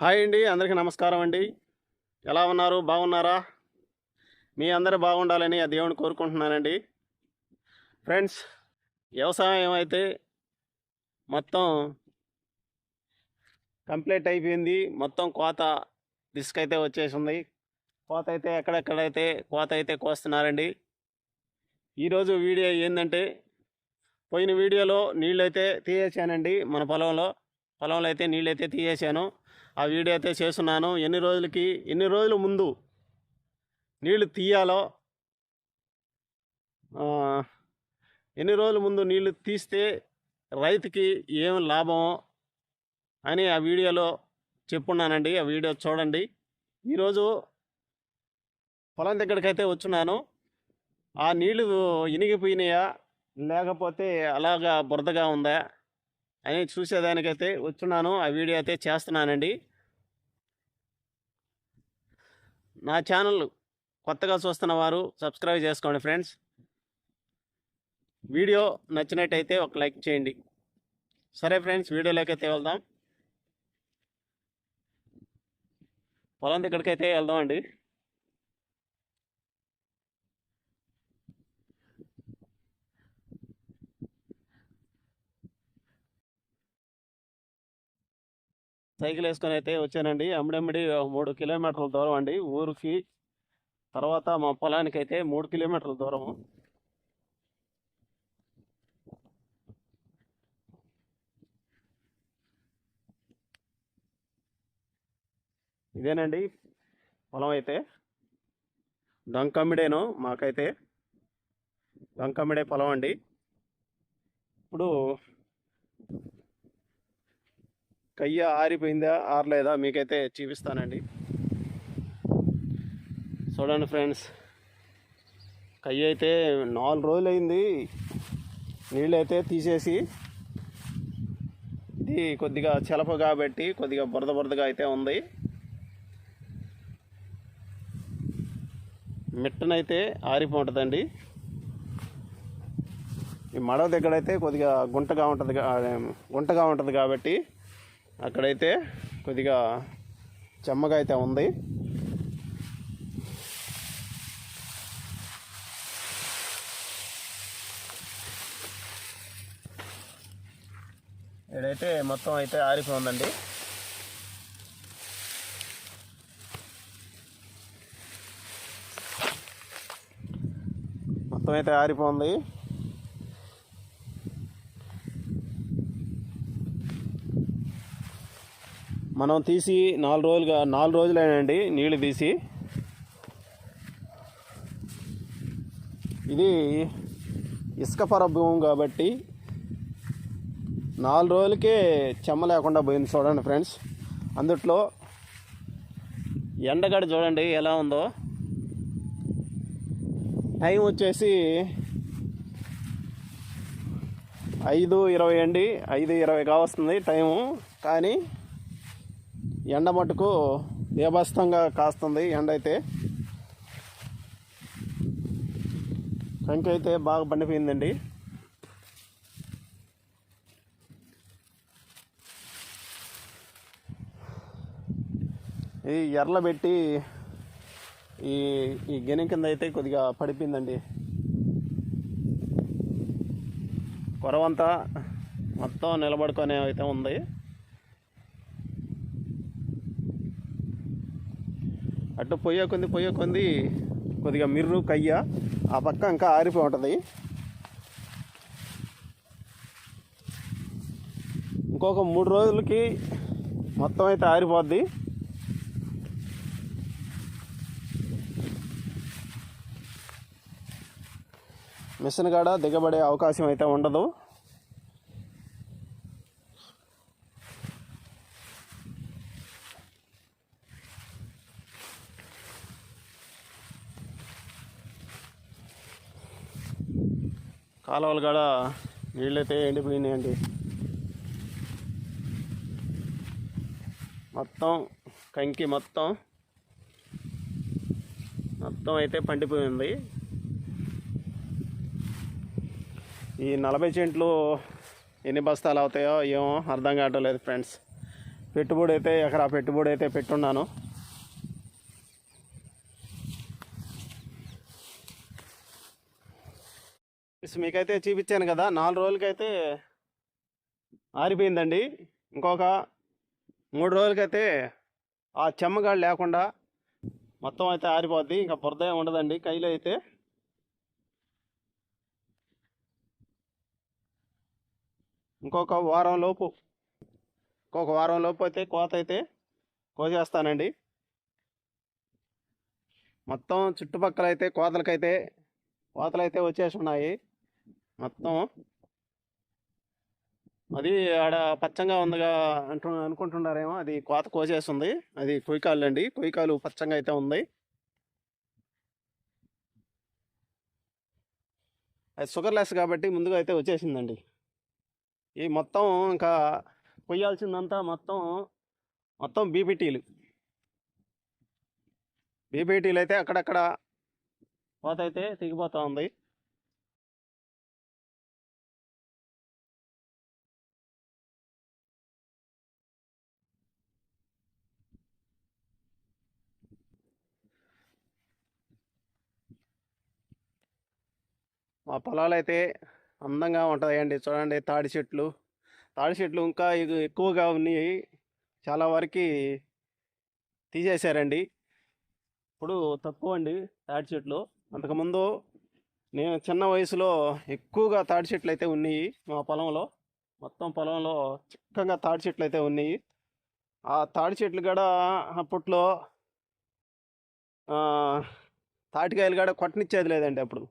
Hi అండి అందరికీ నమస్కారం అండి. ఎలా ఉన్నారు? బాగున్నారా? మీ అందరూ బాగుండాలని ఆ దేవుని కోరుకుంటున్నానండి. ఫ్రెండ్స్ వ్యవసాయం అయితే మొత్తం కంప్లీట్ అయిపోయింది. మొత్తం కోత దిశకైతే వచ్చేసింది. కోత అయితే ఎక్కడెక్కడైతే కోత అయితే కోస్తున్నారండి. ఈరోజు వీడియో ఏంటంటే పోయిన వీడియోలో నీళ్ళు అయితే తీయేసానండి మన పొలంలో. పొలంలో అయితే నీళ్ళు అయితే తీయేసాను ఆ వీడియో అయితే చేస్తున్నాను. ఎన్ని రోజులకి ఎన్ని రోజుల ముందు నీళ్ళు తీయాలో ఎన్ని రోజుల ముందు నీళ్ళు తీస్తే రైతుకి ఏం లాభమో అని ఆ వీడియోలో చెప్పున్నానండి. ఆ వీడియో చూడండి. ఈరోజు పొలం దగ్గరకైతే వచ్చున్నాను. ఆ నీళ్ళు ఇనిగిపోయినాయా? లేకపోతే అలాగా బురదగా ఉందా? అని చూసేదానికైతే వచ్చున్నాను. ఆ వీడియో అయితే చేస్తున్నానండి. నా ఛానల్ కొత్తగా చూస్తున్న వారు సబ్స్క్రైబ్ చేసుకోండి ఫ్రెండ్స్. వీడియో నచ్చినట్టయితే ఒక లైక్ చేయండి. సరే ఫ్రెండ్స్ వీడియోలోకి అయితే వెళ్దాం. పొలం దగ్గరికైతే వెళ్దాం అండి సైకిల్ వేసుకొని అయితే వచ్చానండి. అమ్మడమ్మడి మూడు కిలోమీటర్ల దూరం అండి. ఊరికి తర్వాత మా పొలానికి అయితే మూడు కిలోమీటర్ల దూరము. ఇదేనండి పొలం అయితే. దొంకమ్మిడేను మాకైతే. దొంకమ్మిడే పొలం అండి. ఇప్పుడు కయ్య ఆరిపోయిందా ఆరలేదా మీకైతే చూపిస్తానండి. చూడండి ఫ్రెండ్స్ కయ్య అయితే నాలుగు రోజులు అయింది నీళ్ళు అయితే తీసేసి ఇది కొద్దిగా చెలప కాబట్టి కొద్దిగా బురద బురదగా అయితే ఉంది. మిట్టనైతే ఆరిపోతుందండి. ఈ మడవ దగ్గర అయితే కొద్దిగా గుంటగా ఉంటుంది గుంటగా ఉంటుంది కాబట్టి అక్కడైతే కొద్దిగా చెమ్మగా అయితే ఉంది. ఇక్కడైతే మొత్తం అయితే ఆరిపోయిందండి మొత్తం అయితే ఆరిపోయింది మనం తీసి నాలుగు రోజులుగా నాలుగు రోజులైనండి నీళ్ళు తీసి. ఇది ఇసుక పర భూమి కాబట్టి నాలుగు రోజులకే చెమ్మ లేకుండా పోయింది చూడండి ఫ్రెండ్స్. అందుట్లో ఎండగడ చూడండి ఎలా ఉందో. టైం వచ్చేసి ఐదు ఇరవై అండి ఐదు ఇరవై కావస్తుంది టైము. కానీ ఎండ మటుకు దేభస్తంగా కాస్తుంది ఎండ అయితే కంకి అయితే బాగా పండిపోయిందండి. ఈ ఎర్ల పెట్టి ఈ ఈ గెనె కింద అయితే కొద్దిగా పడిపోయిందండి. కొరవంతా మొత్తం నిలబడుకునే అయితే ఉంది. అటు పొయ్యే కొంది పొయ్యే కొంది. కొద్దిగా మిర్రు కయ్య ఆ పక్క ఇంకా ఆరిపోయి ఉంటుంది. ఇంకొక మూడు రోజులకి మొత్తం అయితే ఆరిపోద్ది. మిషన్ కాడ దిగబడే అవకాశం అయితే ఉండదు. కాలువలు కాడ నీళ్ళైతే ఎండిపోయినాయండి. మొత్తం కంకి మొత్తం మొత్తం అయితే పండిపోయింది. ఈ నలభై చెంట్లు ఎన్ని బస్తాలు అవుతాయో ఏమో అర్థం కావట్లేదు ఫ్రెండ్స్. పెట్టుబడి అయితే ఎకరా పెట్టుబడి అయితే పెట్టున్నాను. ఫ్రెండ్స్, మీకైతే చూపించాను కదా. నాలుగు రోజులకైతే ఆరిపోయిందండి. ఇంకొక మూడు రోజులకైతే ఆ చెమ్మగాడు లేకుండా మొత్తం అయితే ఆరిపోద్ది. ఇంకా బురద ఉండదండి. కైలో అయితే ఇంకొక వారం లోపు ఇంకొక వారం లోపు అయితే కోత అయితే కోసేస్తానండి. మొత్తం చుట్టుపక్కల అయితే కోతలకైతే కోతలు అయితే వచ్చేసి ఉన్నాయి. మొత్తం. అది ఆడ పచ్చంగా ఉందిగా అంటు అనుకుంటున్నారేమో అది కోత కోసేస్తుంది. అది కొయ్యకాలు అండి కొయ్యకాలు పచ్చంగా అయితే ఉంది. అది షుగర్ లెస్ కాబట్టి ముందుగా అయితే వచ్చేసిందండి. ఈ మొత్తం ఇంకా కొయ్యాల్సిందంతా మొత్తం మొత్తం బీపీటీలు. బీపీటీలు అయితే అక్కడక్కడ కోత అయితే తెగిపోతూ ఉంది. మా పొలాలు అయితే అందంగా ఉంటాయండి. చూడండి తాడి చెట్లు. తాడి చెట్లు ఇంకా ఎక్కువగా ఉన్నాయి. చాలా వరకు తీసేశారండి. ఇప్పుడు తక్కువ అండి తాడి చెట్లు. అంతకుముందు నేను చిన్న వయసులో ఎక్కువగా తాడి చెట్లు అయితే ఉన్నాయి మా పొలంలో. మొత్తం పొలంలో చిక్కగా తాడి చెట్లు అయితే ఉన్నాయి. ఆ తాడి చెట్లు కూడా అప్పట్లో తాటికాయలు కూడా కొట్టనిచ్చేది లేదండి అప్పుడు.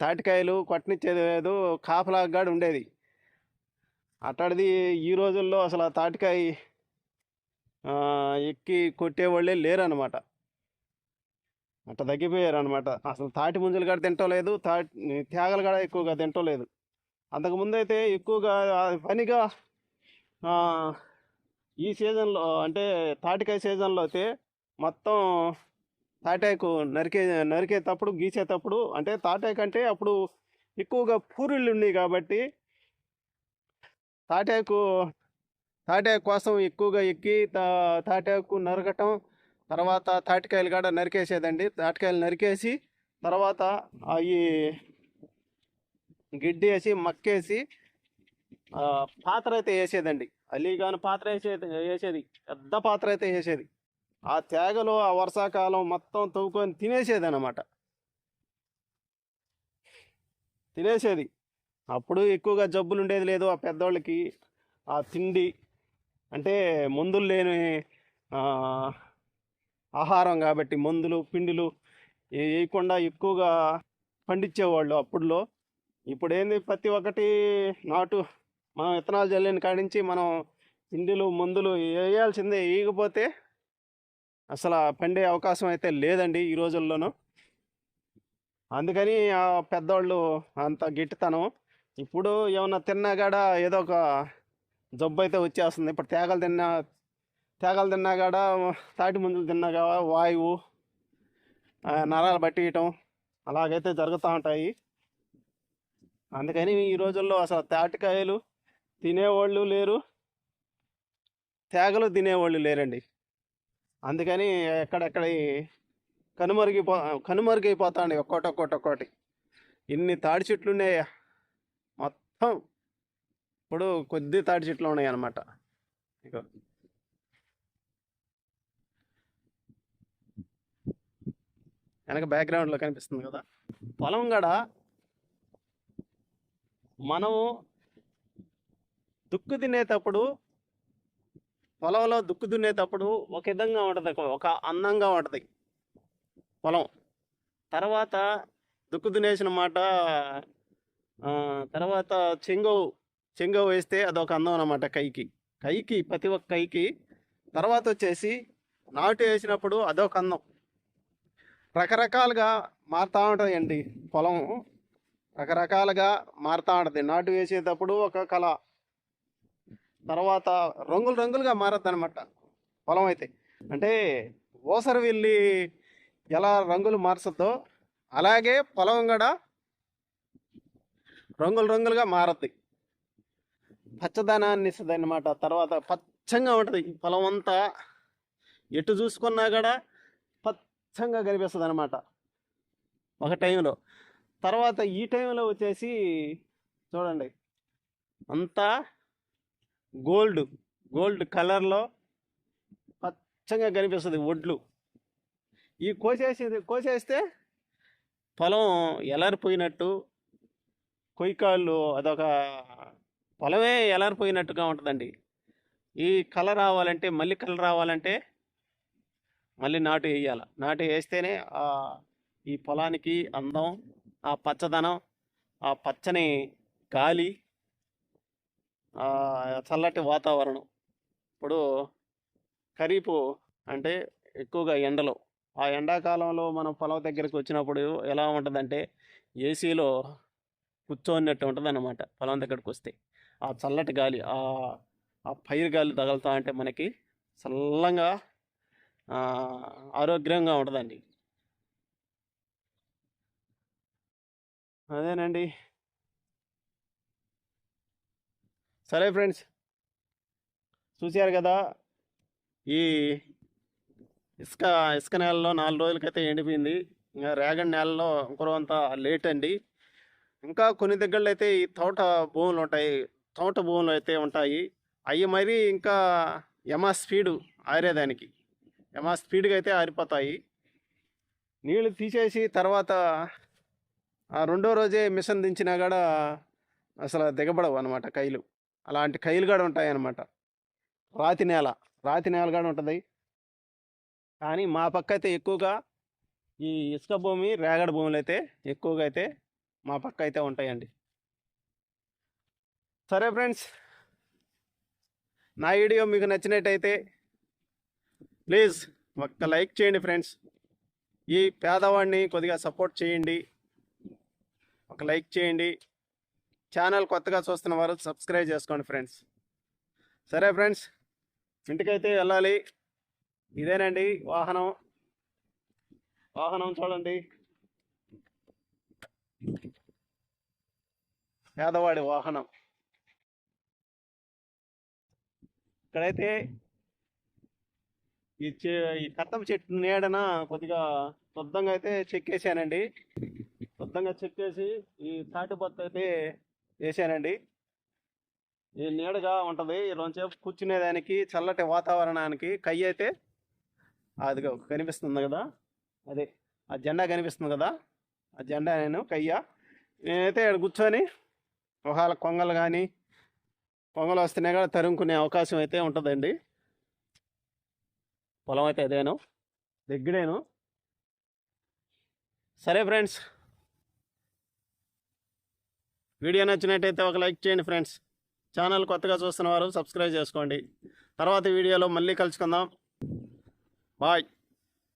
తాటికాయలు కొట్టనిచ్చేది లేదు కాపలాగా ఉండేది. అట్లాంటిది ఈ రోజుల్లో అసలు ఆ తాటికాయ ఎక్కి కొట్టేవాళ్ళే లేరనమాట అట్ట తగ్గిపోయారు అనమాట అసలు తాటి ముంజలు కూడా తింటలేదు తాటి త్యాగలు కూడా ఎక్కువగా తింటలేదు అంతకుముందు అయితే ఎక్కువగా పనిగా ఈ సీజన్లో అంటే తాటికాయ సీజన్లో అయితే మొత్తం తాటాకు నరికే నరికేటప్పుడు గీసేటప్పుడు అంటే తాటాకు అంటే అప్పుడు ఎక్కువగా పూరిళ్ళు ఉన్నాయి కాబట్టి తాటాకు తాటాకు కోసం ఎక్కువగా ఎక్కి తా తాటాకు నరకటం తర్వాత తాటికాయలు కూడా నరికేసేదండి. తాటికాయలు నరికేసి తర్వాత అవి గిడ్డి వేసి మక్కేసి పాత్ర అయితే వేసేదండి. అలీగాను పాత్ర వేసేది వేసేది. పెద్ద పాత్ర అయితే వేసేది. ఆ తేగలో ఆ వర్షాకాలం మొత్తం తవ్వుకొని తినేసేది అనమాట తినేసేది. అప్పుడు ఎక్కువగా జబ్బులు ఉండేది లేదు ఆ పెద్దోళ్ళకి. ఆ తిండి అంటే మందులు లేని ఆహారం కాబట్టి మందులు పిండిలు వేయకుండా ఎక్కువగా పండించేవాళ్ళు అప్పుడులో. ఇప్పుడు ఏంది ప్రతి ఒక్కటి నాటు మనం విత్తనాలు చల్లిన కాడించి నుంచి మనం పిండిలు మందులు వేయాల్సిందే. వేయకపోతే అసలు పండే అవకాశం అయితే లేదండి ఈ రోజుల్లోనూ. అందుకని ఆ పెద్దవాళ్ళు అంత గిట్టితనం. ఇప్పుడు ఏమన్నా తిన్నా కాడ ఏదో ఒక జబ్బు అయితే వచ్చేస్తుంది. ఇప్పుడు తేగలు తిన్నా తేగలు తిన్నా కాడ తాటి మందులు తిన్నా కాడ వాయువు నరాలు బట్టియటం అలాగైతే జరుగుతూ ఉంటాయి. అందుకని ఈ రోజుల్లో అసలు తాటికాయలు తినేవాళ్ళు లేరు. తేగలు తినేవాళ్ళు లేరండి. అందుకని ఎక్కడెక్కడ కనుమరుగిపో కనుమరుగైపోతాండి ఒక్కోటి ఒక్కోటి ఒక్కోటి. ఇన్ని తాడి చెట్లు ఉన్నాయి మొత్తం ఇప్పుడు కొద్ది తాడి చెట్లు ఉన్నాయి అన్నమాట ఇక వెనక బ్యాక్గ్రౌండ్లో కనిపిస్తుంది కదా. పొలం కూడా మనము దుక్కు తినేటప్పుడు పొలంలో దుక్కు దున్నేటప్పుడు ఒక విధంగా ఉంటుంది ఒక అందంగా ఉంటుంది. పొలం. తర్వాత దుక్కు దున్నేసిన మాట తర్వాత చెంగవు చెంగవు వేస్తే అదొక అందం అనమాట కైకి. కైకి ప్రతి ఒక్క కైకి. తర్వాత వచ్చేసి నాటు వేసినప్పుడు అదొక అందం. రకరకాలుగా మారుతూ ఉంటుందండి పొలం రకరకాలుగా మారుతూ ఉంటుంది. నాటు వేసేటప్పుడు ఒక కళ. తర్వాత రంగులు రంగులుగా మారద్దు అనమాట పొలం అయితే అంటే ఓసరి వెళ్ళి ఎలా రంగులు మార్చద్దో అలాగే పొలం కూడా రంగులు రంగులుగా మారద్ది. పచ్చదనాన్ని ఇస్తుంది అనమాట తర్వాత పచ్చంగా ఉంటుంది. ఈ పొలం అంతా ఎటు చూసుకున్నా కూడా పచ్చంగా కనిపిస్తుంది అనమాట ఒక టైంలో. తర్వాత ఈ టైంలో వచ్చేసి చూడండి. అంతా గోల్డ్ గోల్డ్ కలర్లో పచ్చగా కనిపిస్తుంది ఒడ్లు. ఈ కోసేసి కోసేస్తే పొలం ఎలారిపోయినట్టు కొయ్యకాళ్ళు అదొక పొలమే ఎలారిపోయినట్టుగా ఉంటుందండి. ఈ కలర్ రావాలంటే మళ్ళీ కలర్ రావాలంటే మళ్ళీ నాటు వేయాలి. నాటు వేస్తేనే ఈ పొలానికి అందం ఆ పచ్చదనం ఆ పచ్చని గాలి చల్లటి వాతావరణం. ఇప్పుడు ఖరీఫ్ అంటే ఎక్కువగా ఎండలు. ఆ ఎండాకాలంలో మనం పొలం దగ్గరికి వచ్చినప్పుడు ఎలా ఉంటుందంటే ఏసీలో కూర్చోన్నట్టు ఉంటుంది అన్నమాట పొలం దగ్గరికి వస్తే. ఆ చల్లటి గాలి ఆ ఆ పైరు గాలి తగులుతా అంటే మనకి చల్లంగా ఆరోగ్యంగా ఉంటుందండి. అదేనండి. సరే ఫ్రెండ్స్ చూశారు కదా ఈ ఇసుక ఇసుక నేలలో నాలుగు రోజులకైతే ఎండిపోయింది. ఇంకా రేగన్ నేలలో ఇంకొంత లేట్ అండి. ఇంకా కొన్ని దగ్గరలో అయితే ఈ తోట భూములు ఉంటాయి. తోట భూములు అయితే ఉంటాయి. అవి మరి ఇంకా యమా స్పీడు ఆరేదానికి. యమా స్పీడ్గా అయితే ఆరిపోతాయి. నీళ్ళు తీసేసి తర్వాత ఆ రెండో రోజే మిషన్ దించినా కూడా అసలు దిగబడవు అనమాట కైలు. అలాంటి కైలు కూడా ఉంటాయి అన్నమాట రాతి నేల రాతి నేల కూడా ఉంటుంది. కానీ మా పక్క అయితే ఎక్కువగా ఈ ఇసుక భూమి రేగడి భూములు అయితే ఎక్కువగా అయితే మా పక్క అయితే ఉంటాయండి. సరే ఫ్రెండ్స్ నా వీడియో మీకు నచ్చినట్టయితే ప్లీజ్ ఒక్క లైక్ చేయండి ఫ్రెండ్స్. ఈ పేదవాడిని కొద్దిగా సపోర్ట్ చేయండి. ఒక లైక్ చేయండి. ఛానల్ కొత్తగా చూస్తున్న వారు సబ్స్క్రైబ్ చేసుకోండి ఫ్రెండ్స్. సరే ఫ్రెండ్స్ ఇంటికైతే వెళ్ళాలి. ఇదేనండి వాహనం. వాహనం చూడండి. పేదవాడి వాహనం. ఇక్కడైతే ఈ చె ఈ చెట్టు నీడన కొద్దిగా శుద్ధంగా అయితే చెక్కేసానండి శుద్ధంగా చెక్కేసి ఈ తాటి బొత్త అయితే వేసానండి ఈ నీడగా ఉంటుంది. రెండుసేపు కూర్చునేదానికి చల్లటి వాతావరణానికి కయ్య అయితే అదిగో కనిపిస్తుంది కదా. అదే ఆ జెండా కనిపిస్తుంది కదా. ఆ జెండా నేను కయ్య. నేనైతే ఇక్కడ కూర్చొని ఒకవేళ కొంగలు కానీ కొంగలు వస్తేనే కూడా తరుముకునే అవకాశం అయితే ఉంటుందండి. పొలం అయితే అదేను. దగ్గరేను. సరే ఫ్రెండ్స్ వీడియో నచ్చినట్టయితే ఒక లైక్ చేయండి ఫ్రెండ్స్. ఛానల్ కొత్తగా చూస్తున్న వారు సబ్స్క్రైబ్ చేసుకోండి. తర్వాత వీడియోలో మళ్ళీ కలుసుకుందాం. బాయ్.